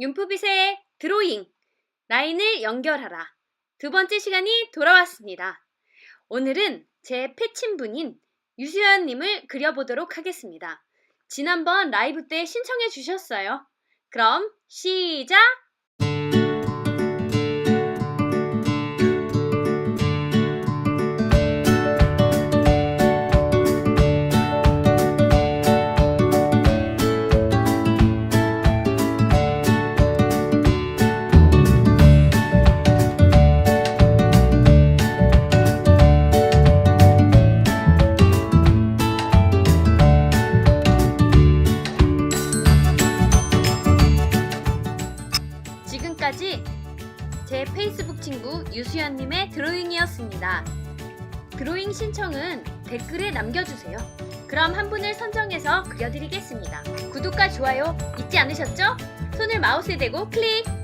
윤프빗의 드로잉 라인을 연결하라 두 번째 시간이 돌아왔습니다. 오늘은 제 패친분인 유수연님을 그려보도록 하겠습니다. 지난번 라이브 때 신청해 주셨어요. 그럼 시작! 지금까지 제 페이스북 친구 유수연님의 드로잉이었습니다. 드로잉 신청은 댓글에 남겨주세요. 그럼 한 분을 선정해서 그려드리겠습니다. 구독과 좋아요 잊지 않으셨죠? 손을 마우스에 대고 클릭!